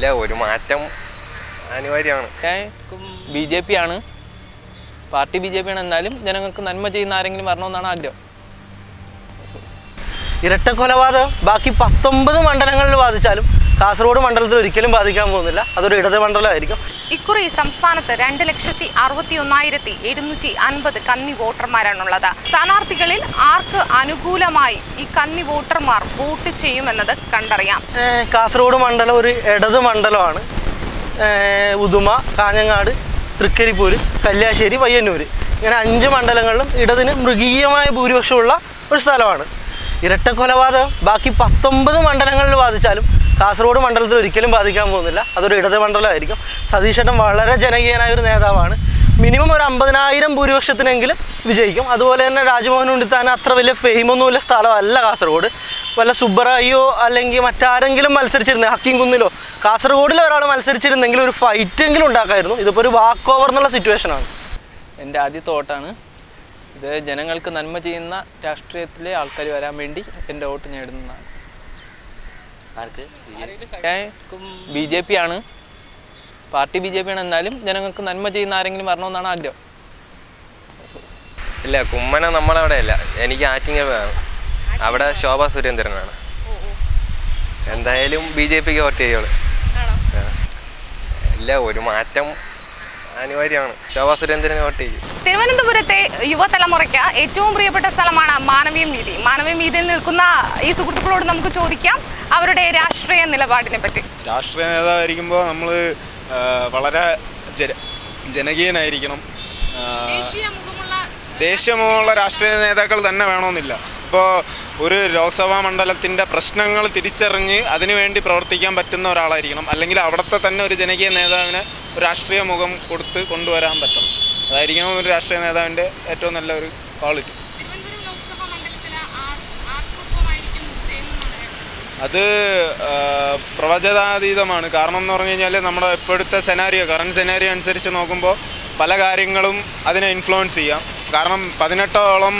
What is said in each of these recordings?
ഇല്ല ഒരു മാറ്റം അനിവാര്യമാണ്. ബി ജെ പി ആണ്. പാർട്ടി ബി ജെ പി ആണ്. എന്നാലും ജനങ്ങൾക്ക് നന്മ ചെയ്യുന്ന ആരെങ്കിലും വരണമെന്നാണ് ആഗ്രഹം. ഇരട്ട കൊലപാതകം. ബാക്കി പത്തൊമ്പത് മണ്ഡലങ്ങളിൽ ബാധിച്ചാലും കാസർഗോഡ് മണ്ഡലത്തിൽ ഒരിക്കലും ബാധിക്കാൻ പോകുന്നില്ല. അതൊരു ഇടത് മണ്ഡലമായിരിക്കും. ഇക്കുറി സംസ്ഥാനത്ത് രണ്ട് ലക്ഷത്തി അറുപത്തി ഒന്നായിരത്തി എഴുന്നൂറ്റി അൻപത് കന്നി വോട്ടർമാരാണുള്ളത്. സ്ഥാനാർത്ഥികളിൽ ആർക്ക് അനുകൂലമായി ഈ കന്നി വോട്ടർമാർ വോട്ട് ചെയ്യുമെന്നത് കണ്ടറിയാം. കാസർഗോഡ് മണ്ഡലം ഒരു ഇടത് മണ്ഡലമാണ്. ഉദുമ കാഞ്ഞങ്ങാട് തൃക്കരിപ്പൂര് കല്യാശ്ശേരി പയ്യന്നൂർ ഇങ്ങനെ അഞ്ച് മണ്ഡലങ്ങളിലും ഇടതിന് മൃഗീയമായ ഭൂരിപക്ഷമുള്ള ഒരു സ്ഥലമാണ്. ഇരട്ട കൊലപാതകം ബാക്കി പത്തൊമ്പത് മണ്ഡലങ്ങളിൽ ബാധിച്ചാലും കാസർഗോഡ് മണ്ഡലത്തിൽ ഒരിക്കലും ബാധിക്കാൻ പോകുന്നില്ല. അതൊരു ഇടത് മണ്ഡലമായിരിക്കും. സതീശേട്ടൻ വളരെ ജനകീയനായ ഒരു നേതാവാണ്. മിനിമം ഒരു അമ്പതിനായിരം ഭൂരിപക്ഷത്തിനെങ്കിലും വിജയിക്കും. അതുപോലെ തന്നെ രാജ്മോഹൻ ഉണ്ണിത്താൻ അത്ര വലിയ ഫെയിമൊന്നുമില്ല. സ്ഥലമല്ല കാസർഗോഡ്. വല്ല സുബ്ബറായിയോ അല്ലെങ്കിൽ മറ്റാരെങ്കിലും മത്സരിച്ചിരുന്നത് ഹക്കിം കുന്നിലോ കാസർഗോഡിൽ ഒരാൾ മത്സരിച്ചിരുന്നെങ്കിൽ ഒരു ഫൈറ്റെങ്കിലും ഉണ്ടാക്കായിരുന്നു. ഇതിപ്പോൾ ഒരു വാക്ക് ഓവർ എന്നുള്ള സിറ്റുവേഷനാണ് എന്റെ ആദ്യ തോട്ടാണ്. ഇത് ജനങ്ങൾക്ക് നന്മ ചെയ്യുന്ന രാഷ്ട്രീയത്തിലെ ആൾക്കാർ വരാൻ വേണ്ടി എന്റെ വോട്ട് നേടുന്നതാണ്. B J P. ആണ്. പാർട്ടി ബി ജെ പി ആണ്. എന്നാലും ജനങ്ങൾക്ക് നന്മ ചെയ്യുന്ന ആരെങ്കിലും വരണമെന്നാണ് ആഗ്രഹം. ഇല്ല കുമ്മന നമ്മളവിടെ അല്ല എനിക്ക് ആറ്റിങ്ങൽ വേണം. അവിടെ ശോഭ സുരേന്ദ്രനാണ് എന്തായാലും ബി ജെ പിക്ക് വോട്ട് ചെയ്യുള്ളൂ. ആ. ഇല്ല ഒരു മാറ്റം അനിവാര്യമാണ്. ശോഭ സുരേന്ദ്രന് വോട്ട് ചെയ്യും. തിരുവനന്തപുരത്തെ യുവതലമുറയ്ക്ക് ഏറ്റവും പ്രിയപ്പെട്ട സ്ഥലമാണ് മാനവീയ വീതി മാനവീയം വീതിയിൽ നിൽക്കുന്ന ഈ സുഹൃത്തുക്കളോട് നമുക്ക് ചോദിക്കാം അവരുടെ രാഷ്ട്രീയ നിലപാടിനെ പറ്റി. രാഷ്ട്രീയ നേതാവായിരിക്കുമ്പോൾ നമ്മൾ വളരെ ജന ജനകീയനായിരിക്കണം. ദേശീയമുള്ള രാഷ്ട്രീയ നേതാക്കൾ തന്നെ വേണമെന്നില്ല. ഇപ്പോൾ ഒരു ലോക്സഭാ മണ്ഡലത്തിന്റെ പ്രശ്നങ്ങൾ തിരിച്ചറിഞ്ഞ് അതിനുവേണ്ടി പ്രവർത്തിക്കാൻ പറ്റുന്ന ഒരാളായിരിക്കണം. അല്ലെങ്കിൽ അവിടുത്തെ തന്നെ ഒരു ജനകീയ നേതാവിന് രാഷ്ട്രീയ മുഖം കൊടുത്ത് കൊണ്ടുവരാൻ പറ്റണം. അതായിരിക്കണം ഒരു രാഷ്ട്രീയ നേതാവിന്റെ ഏറ്റവും നല്ല ഒരു ക്വാളിറ്റി. അത് പ്രവചനാതീതമാണ്. കാരണം എന്ന് പറഞ്ഞു കഴിഞ്ഞാൽ നമ്മുടെ ഇപ്പോഴത്തെ സെനാരിയോ കറണ്ട് സെനാരിയോ അനുസരിച്ച് നോക്കുമ്പോൾ പല കാര്യങ്ങളും അതിനെ ഇൻഫ്ലുവൻസ് ചെയ്യാം. കാരണം പതിനെട്ടോളം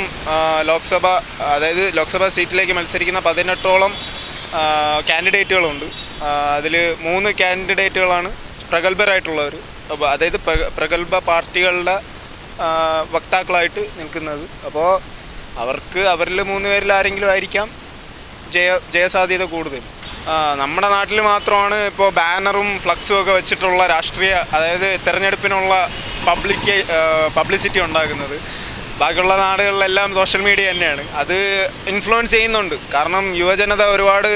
ലോക്സഭ അതായത് ലോക്സഭാ സീറ്റിലേക്ക് മത്സരിക്കുന്ന പതിനെട്ടോളം കാൻഡിഡേറ്റുകളുണ്ട് അതിൽ മൂന്ന് കാൻഡിഡേറ്റുകളാണ് പ്രഗത്ഭരായിട്ടുള്ളവർ അതായത് പ്ര- പ്രഗത്ഭ പാർട്ടികളുടെ വക്താക്കളായിട്ട് നിൽക്കുന്നത്. അപ്പോൾ അവർക്ക് അവരിൽ മൂന്ന് പേരിൽ ആരെങ്കിലും ആയിരിക്കാം ജയ ജയസാധ്യത കൂടുതൽ. നമ്മുടെ നാട്ടിൽ മാത്രമാണ് ഇപ്പോൾ ബാനറും ഫ്ലക്സും ഒക്കെ വെച്ചിട്ടുള്ള രാഷ്ട്രീയ അതായത് തിരഞ്ഞെടുപ്പിനുള്ള പബ്ലിക് പബ്ലിസിറ്റി ഉണ്ടാക്കുന്നത് ബാക്കിയുള്ള നാടുകളിലെല്ലാം സോഷ്യൽ മീഡിയ തന്നെയാണ്. അത് ഇൻഫ്ലുവൻസ് ചെയ്യുന്നുണ്ട്. കാരണം യുവജനത ഒരുപാട്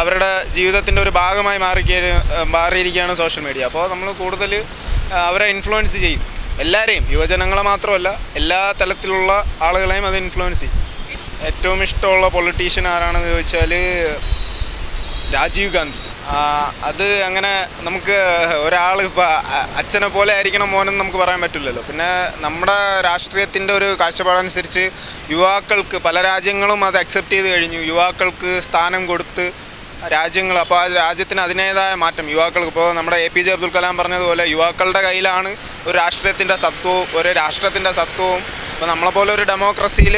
അവരുടെ ജീവിതത്തിന്റെ ഒരു ഭാഗമായി മാറിക്ക മാറിയിരിക്കുകയാണ് സോഷ്യൽ മീഡിയ അപ്പോൾ നമ്മൾ കൂടുതൽ അവരെ ഇൻഫ്ലുവൻസ് ചെയ്യും. എല്ലാവരെയും യുവജനങ്ങളെ മാത്രമല്ല എല്ലാ തലത്തിലുള്ള ആളുകളെയും അത് ഇൻഫ്ലുവൻസ് ചെയ്യും. ഏറ്റവും ഇഷ്ടമുള്ള പൊളിറ്റീഷ്യൻ ആരാണെന്ന് ചോദിച്ചാൽ രാജീവ് ഗാന്ധി. അത് അങ്ങനെ നമുക്ക് ഒരാൾ ഇപ്പോൾ അച്ഛനെ പോലെ ആയിരിക്കണം മോനെന്ന് നമുക്ക് പറയാൻ പറ്റില്ലല്ലോ. പിന്നെ നമ്മുടെ രാഷ്ട്രീയത്തിന്റെ ഒരു കാഴ്ചപ്പാടനുസരിച്ച് യുവാക്കൾക്ക് പല രാജ്യങ്ങളും അത് അക്സെപ്റ്റ് ചെയ്ത് കഴിഞ്ഞു. യുവാക്കൾക്ക് സ്ഥാനം കൊടുത്ത് രാജ്യങ്ങൾ അപ്പോൾ ആ രാജ്യത്തിന് അതിന്റേതായ മാറ്റം. യുവാക്കൾക്ക് ഇപ്പോൾ നമ്മുടെ A P J Abdul Kalam പറഞ്ഞതുപോലെ യുവാക്കളുടെ കയ്യിലാണ് ഒരു രാഷ്ട്രീയത്തിന്റെ സത്വവും ഒരു രാഷ്ട്രത്തിന്റെ സത്വവും. അപ്പോൾ നമ്മളെപ്പോലെ ഒരു ഡെമോക്രസിയിൽ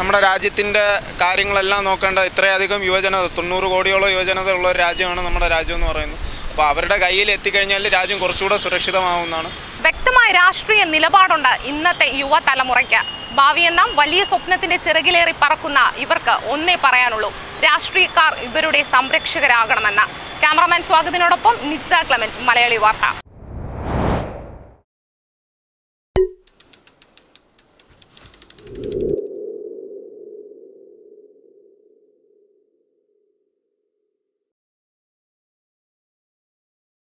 നമ്മുടെ രാജ്യത്തിന്റെ കാര്യങ്ങളെല്ലാം നോക്കേണ്ട ഇത്രയധികം യുവജനത തൊണ്ണൂറ് കോടിയോളം യുവജനത ഉള്ള ഒരു രാജ്യമാണ് നമ്മുടെ രാജ്യം എന്ന് പറയുന്നത് അപ്പോൾ അവരുടെ കയ്യിൽ എത്തിക്കഴിഞ്ഞാൽ രാജ്യം കുറച്ചുകൂടെ സുരക്ഷിതമാവുന്നതാണ്. വ്യക്തമായ രാഷ്ട്രീയ നിലപാടുണ്ട് ഇന്നത്തെ യുവതലമുറയ്ക്ക്. ഭാവിയെന്ന വലിയ സ്വപ്നത്തിന്റെ ചിറകിലേറി പറക്കുന്ന ഇവർക്ക് ഒന്നേ പറയാനുള്ളൂ രാഷ്ട്രീയക്കാർ ഇവരുടെ സംരക്ഷകരാകണമെന്ന്. ക്യാമറമാൻ സ്വാഗതിനോടൊപ്പം നിജിത ക്ലമൻ മലയാളി വാർത്ത.